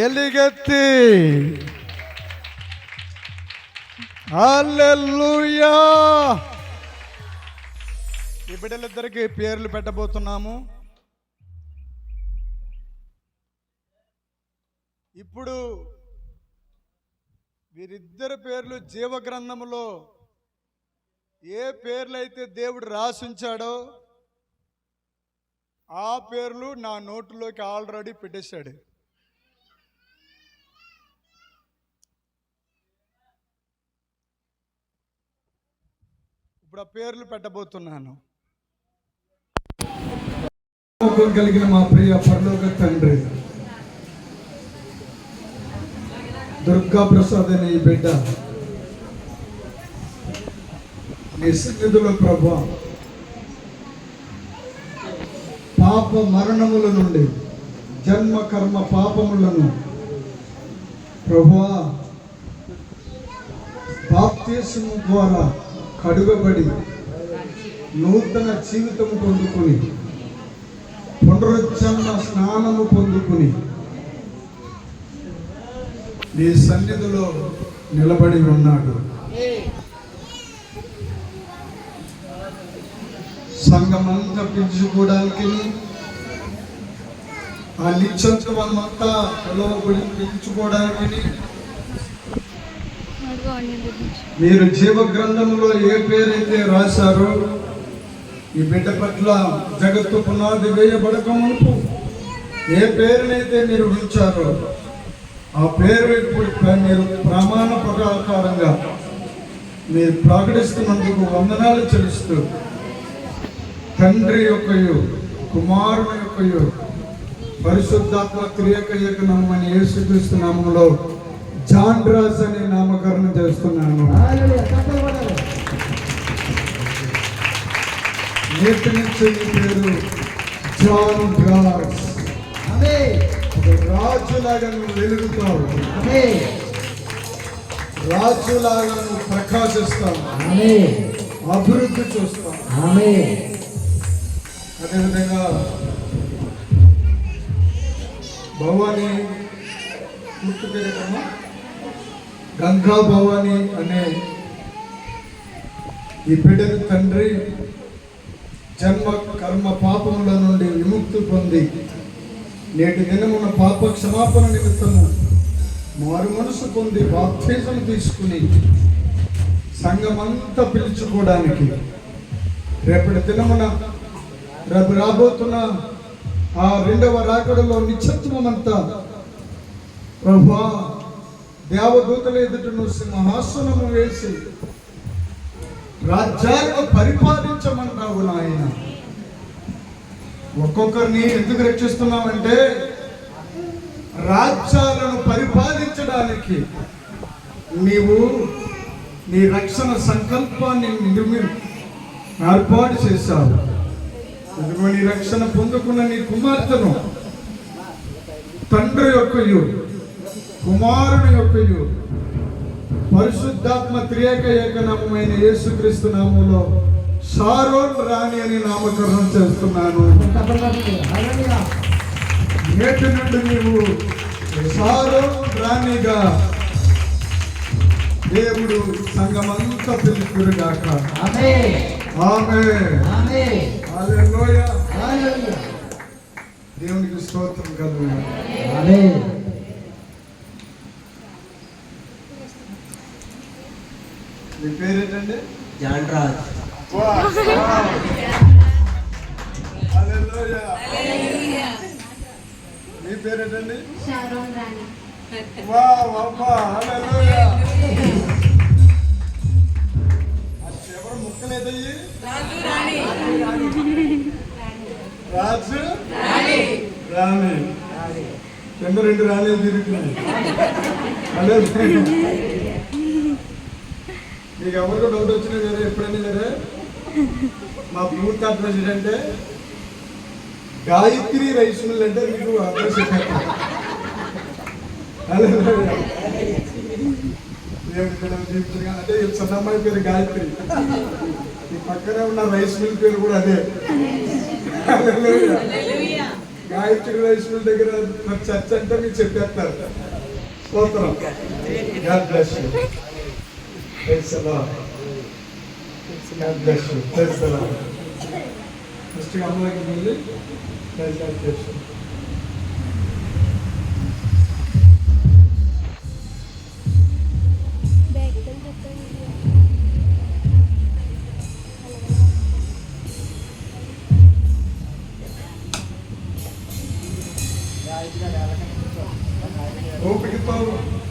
ఎలుగెత్తి. ఈ బిడ్డలిద్దరికి పేర్లు పెట్టబోతున్నాము. ఇప్పుడు వీరిద్దరి పేర్లు జీవ గ్రంథములో ఏ పేర్లైతే దేవుడు రాసించాడో ఆ పేర్లు నా నోటులోకి ఆల్రెడీ పెట్టేశాడు. ఇప్పుడు ఆ పేర్లు పెట్టబోతున్నాను. కలిగిన మా ప్రియ పరలోక తండ్రి. దుర్గా ప్రసాద్ అనే ఈ బిడ్డ. నీ సన్నిధిలో ప్రభా. పాప మరణముల నుండి జన్మ కర్మ పాపములను ప్రభువా బాప్తీసము ద్వారా కడుగబడి నూతన జీవితం పొందుకుని పునరుజ్జన్మ స్నానము పొందుకుని నీ సన్నిధిలో నిలబడి ఉన్నాడు. సంఘమంతా పిలుచుకోవడానికి ఆ నిత్యంతమంతా పిలువబడి పిలుచుకోవడానికి మీరు జీవ గ్రంథంలో ఏ పేరైతే రాశారో ఈ బిడ్డ పట్ల జగత్తు పునాది వేయబడక మునుపు ఏ పేరునైతే మీరు ఉంచారో ఆ పేరు ఇప్పుడు మీరు ప్రమాణ ప్రకారంగా మీరు ప్రకటిస్తున్నందుకు వందనాలు చెల్లిస్తూ తండ్రి యొక్కయు కుమారుని యొక్కయు పరిశుద్ధాత్మ క్రియక ఏకనామని యేసుక్రీస్తు నామంలో జాన్ రాజ్ అని నామకరణం చేస్తున్నాను. నేటి నుంచి ఈ పేరు జాన్ రాజ్. ఒక రాజులాగా నువ్వు వెలుగుతావు. రాజులాగా నువ్వు ప్రకాశిస్తావు. అభివృద్ధి చూస్తావు. అదేవిధంగా భవానీ గుర్తు పేరేటమ్మా గంగా భవాని అనే ఈ బిడ్డని తండ్రి జన్మ కర్మ పాపముల నుండి విముక్తి పొంది నేటి దినమున పాప క్షమాపణ నిమిత్తము మారు మనసు పొంది బాప్తిజం తీసుకుని సంఘమంతా పిలుచుకోవడానికి రేపటి దినమున రేపు రాబోతున్న ఆ రెండవ రాకడలో నిశ్చత్వమంతా ప్రభా దేవదూతల ఎదుటను సింహాసనము వేసి రాజ్యాలను పరిపాలించమన్నావు నాయన. ఒక్కొక్కరిని ఎందుకు రక్షిస్తున్నామంటే రాజ్యాలను పరిపాలించడానికి నీవు నీ రక్షణ సంకల్పాన్ని ఏర్పాటు చేశావు. నీ రక్షణ పొందుకున్న నీ కుమార్తెను తండ్రి యొక్కయు కుమారుని యొక్కయు పరిశుద్ధాత్మ త్రియేక ఏకనామమైన యేసుక్రీస్తు నామంలో షారోన్ రాణి అని నామకరణం చేస్తున్నాను. నేటి నుండి నీవు షారోన్ రాణిగా దేవుడు సంఘమంతా పిలుపురుగాక దేవునికి స్తోత్రం కలుగు మీ పేరేంటండి? జాన్ రాజ్ హల్లెలూయా. మీ పేరేంటండి చివరి ముక్కలేదయ్యి రాజు రాణి. కింద రెండు రాణి తిరుగుతున్నాయి హల్లెలూయా. మీకు ఎవరికో డౌట్ వచ్చినా వేరే ఎప్పుడైనా వేరే మా booth president Gayatri rice mill అంటే మీకు అడ్రస్ అంటే చిన్న అమ్మాయి పేరు గాయత్రి. ఈ పక్కనే ఉన్న రైస్ మిల్ పేరు కూడా అదే. గాయత్రి రైస్ మిల్ దగ్గర మరి చర్చ్ అంటే మీకు చెప్పేస్తారు. స్తోత్రం. God bless Feyselam. Kardeşim, feyselam. Mr. Amla gibi lezzet yaşam. Open your phone.